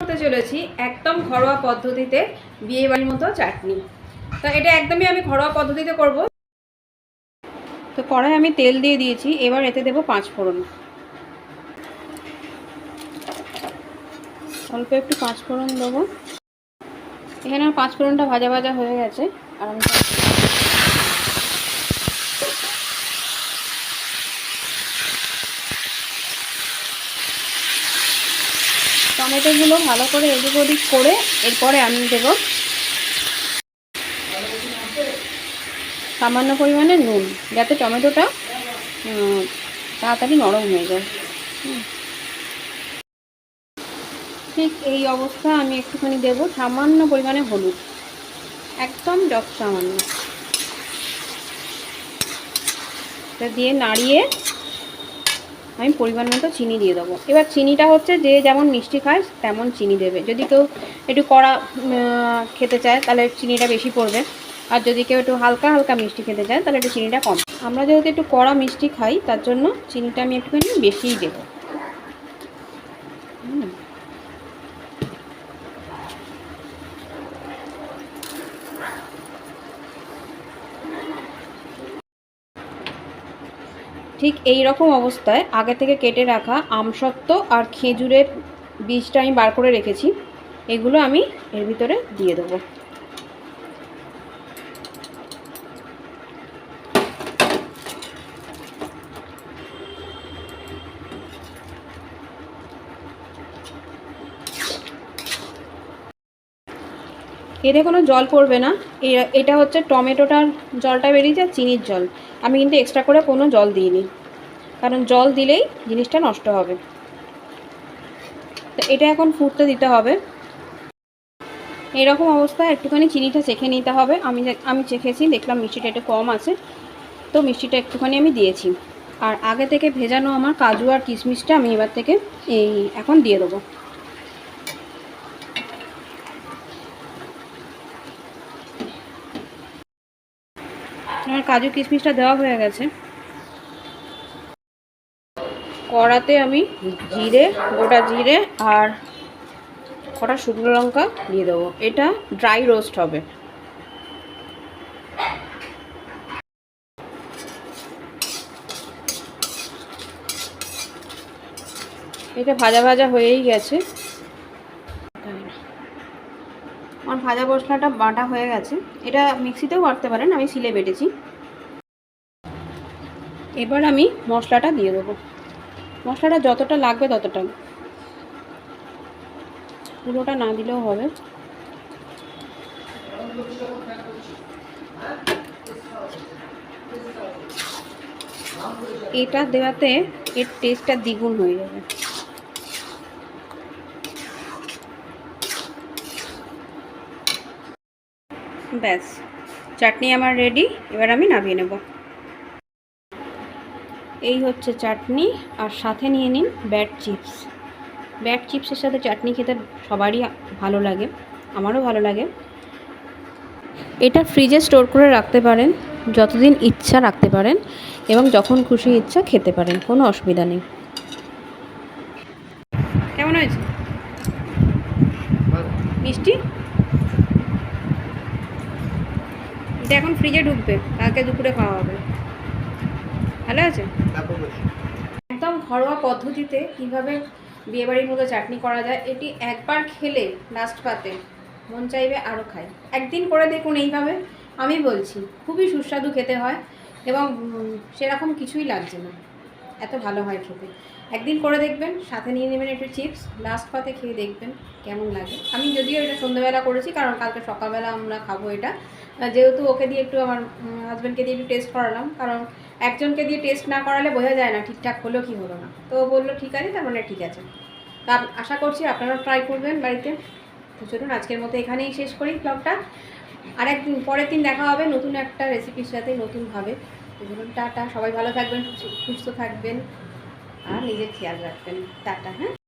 করতে চলেছি একদম ঘরোয়া পদ্ধতিতে বিয়ে বাড়ির মতো চাটনি। তো এটা একদমই আমি ঘরোয়া পদ্ধতিতে করব। তো কড়াই আমি তেল দিয়ে দিয়েছি, এবার এতে দেবো পাঁচ ফোড়ন। অল্প একটু পাঁচ ফোড়ন দেবো। এখানে আমার পাঁচ ফোড়নটা ভাজা ভাজা হয়ে গেছে, আর আমি টমেটোগুলো ভালো করে এদিক ওদিক করে এরপরে আমি দেব সামান্য পরিমাণে নুন, যাতে টমেটোটা তাড়াতাড়ি নরম হয়ে যায়। ঠিক এই অবস্থা আমি একটুখানি দেব, সামান্য পরিমাণে হলুদ। একদম যত সামান্য। দিয়ে নাড়িয়ে আমি পরিমাণ মতো চিনি দিয়ে দেবো। এবার চিনিটা হচ্ছে যে যেমন মিষ্টি খায়, তেমন চিনি দেবে। যদি কেউ একটু কড়া খেতে চায়, তাহলে চিনিটা বেশি পড়বে। আর যদি কেউ একটু হালকা হালকা মিষ্টি খেতে চায়, তাহলে একটু চিনিটা কম। আমরা যেহেতু একটু কড়া মিষ্টি খাই, তার জন্য চিনিটা আমি একটুখানি বেশিই দেবো। ঠিক এই রকম অবস্থায় আগে থেকে কেটে রাখা আমসত্ত্ব আর খেজুরের বীজটা আমি বার করে রেখেছি। এগুলো আমি এর ভিতরে দিয়ে দেবো। এতে কোনো জল পড়বে না। এটা হচ্ছে টমেটোটার জলটা বেরিয়েছে আর চিনির জল। আমি কিন্তু এক্সট্রা করে কোনো জল দিইনি। কারণ জল দিলেই জিনিসটা নষ্ট হবে। তো এটা এখন ফুটতে দিতে হবে। এরকম অবস্থায় একটুখানি চিনিটা চেখে নিতে হবে। আমি আমি চেখেছি, দেখলাম মিষ্টিটা একটু কম আছে। তো মিষ্টিটা একটুখানি আমি দিয়েছি। আর আগে থেকে ভেজানো আমার কাজু আর কিশমিশটা আমি এবার থেকে এই, এখন দিয়ে দেবো। আমার কাজু কিশমিশটা দেওয়া হয়ে গেছে। কড়াতে আমি জিরে, গোটা জিরে আর কটা শুকনো লঙ্কা দিয়ে দেবো। এটা ড্রাই রোস্ট হবে। এটা ভাজা ভাজা হয়েই গেছে আমার ভাজা মশলাটা বাটা হয়ে গেছে। এটা মিক্সিতেও বাটতে পারেন, আমি সিলে বেটেছি। এবার আমি মশলাটা দিয়ে দেবো। মশলাটা যতটা লাগবে ততটা। পুরোটা না দিলেও হবে। এটা দেওয়াতে এর টেস্টটা দ্বিগুণ হয়ে যাবে। ব্যাস, চাটনি আমার রেডি এবার আমি নামিয়ে নেব। এই হচ্ছে চাটনি, আর সাথে নিয়ে নিন ব্যাট চিপস। ব্যাট চিপসের সাথে চাটনি খেতে সবারই ভালো লাগে, আমারও ভালো লাগে। এটা ফ্রিজে স্টোর করে রাখতে পারেন, যতদিন ইচ্ছা রাখতে পারেন, এবং যখন খুশি ইচ্ছা খেতে পারেন, কোনো অসুবিধা নেই। কেমন হয়েছে? মিষ্টি? এটা এখন ফ্রিজে ঢুকবে কালকে দুপুরে খাওয়া হবে। ভালো আছে? একদম ঘরোয়া পদ্ধতিতে কীভাবে বিয়েবাড়ির মতো চাটনি করা যায় এটি একবার খেলে লাস্ট পাতে মন চাইবে আরও খায়। একদিন করে দেখুন এইভাবে আমি বলছি খুবই সুস্বাদু খেতে হয় এবং সেরকম কিছুই লাগছে না। এত ভালো হয় খেতে একদিন করে দেখবেন, সাথে নিয়ে নেবেন একটু চিপস লাস্ট পাতে খেয়ে দেখবেন কেমন লাগে। আমি যদিও এটা সন্ধ্যাবেলা করেছি, কারণ কালকে সকালবেলা আমরা খাব এটা। যেহেতু ওকে দিয়ে একটু আমার হাজব্যান্ডকে দিয়ে একটু টেস্ট করালাম, কারণ একজনকে দিয়ে টেস্ট না করালে বোঝা যায় না ঠিকঠাক হলো কি হলো না। তো বলল, ঠিক আছে। তার মানে ঠিক আছে। তা আশা করছি আপনারাও ট্রাই করবেন বাড়িতে। তো চলুন, আজকের মতো এখানেই শেষ করি ব্লগটা আর একদিন পরের দিন দেখা হবে নতুন একটা রেসিপির সাথে নতুনভাবে। চলুন টাটা সবাই ভালো থাকবেন সুস্থ থাকবেন আর নিজের খেয়াল রাখবেন। টাটা হ্যাঁ?